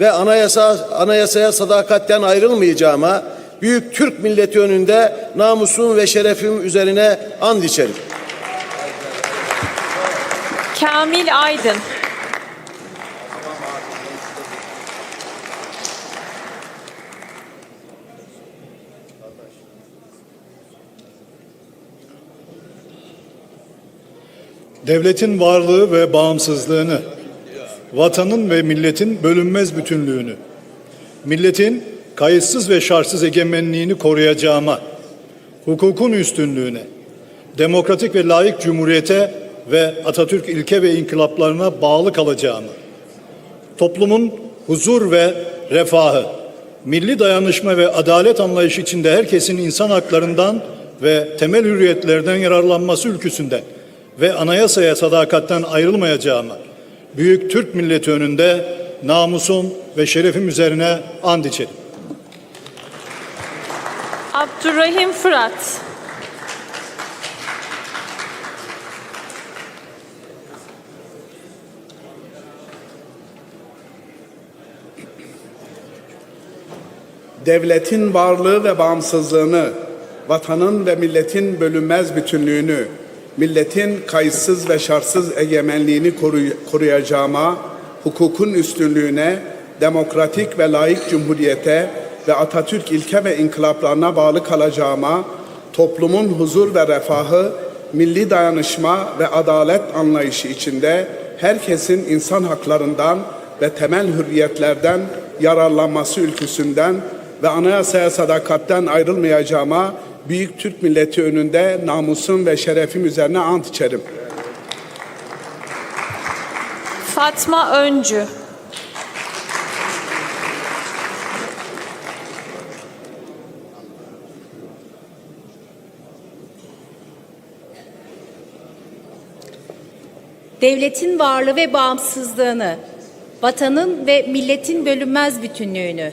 ve anayasa anayasaya sadakatten ayrılmayacağıma büyük Türk milleti önünde namusum ve şerefim üzerine and içerim. Kamil Aydın. devletin varlığı ve bağımsızlığını, vatanın ve milletin bölünmez bütünlüğünü, milletin kayıtsız ve şartsız egemenliğini koruyacağıma, hukukun üstünlüğüne, demokratik ve layık cumhuriyete ve Atatürk ilke ve inkılaplarına bağlı kalacağıma, toplumun huzur ve refahı, milli dayanışma ve adalet anlayışı içinde herkesin insan haklarından ve temel hürriyetlerden yararlanması ülküsünden ve anayasaya sadakatten ayrılmayacağıma, büyük Türk milleti önünde namusum ve şerefim üzerine and içerim. Abdurrahim Fırat. devletin varlığı ve bağımsızlığını, vatanın ve milletin bölünmez bütünlüğünü, milletin kayıtsız ve şartsız egemenliğini koruy- koruyacağıma, hukukun üstünlüğüne, demokratik ve layık cumhuriyete ve Atatürk ilke ve inkılaplarına bağlı kalacağıma, toplumun huzur ve refahı, milli dayanışma ve adalet anlayışı içinde herkesin insan haklarından ve temel hürriyetlerden yararlanması ülküsünden ve anayasaya sadakatten ayrılmayacağıma büyük Türk milleti önünde namusum ve şerefim üzerine ant içerim. Fatma Öncü. devletin varlığı ve bağımsızlığını, vatanın ve milletin bölünmez bütünlüğünü,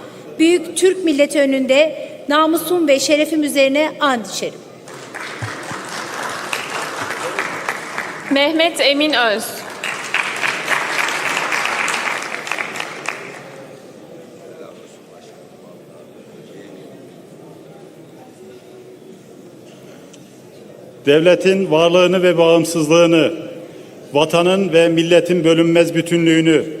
büyük Türk milleti önünde namusum ve şerefim üzerine and içerim. Mehmet Emin Öz. devletin varlığını ve bağımsızlığını, vatanın ve milletin bölünmez bütünlüğünü,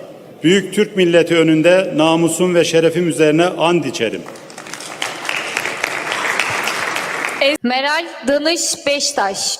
büyük Türk milleti önünde namusum ve şerefim üzerine and içerim. Meral Danış Beştaş.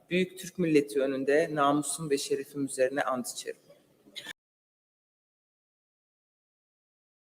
büyük Türk milleti önünde namusum ve şerefim üzerine ant içerim.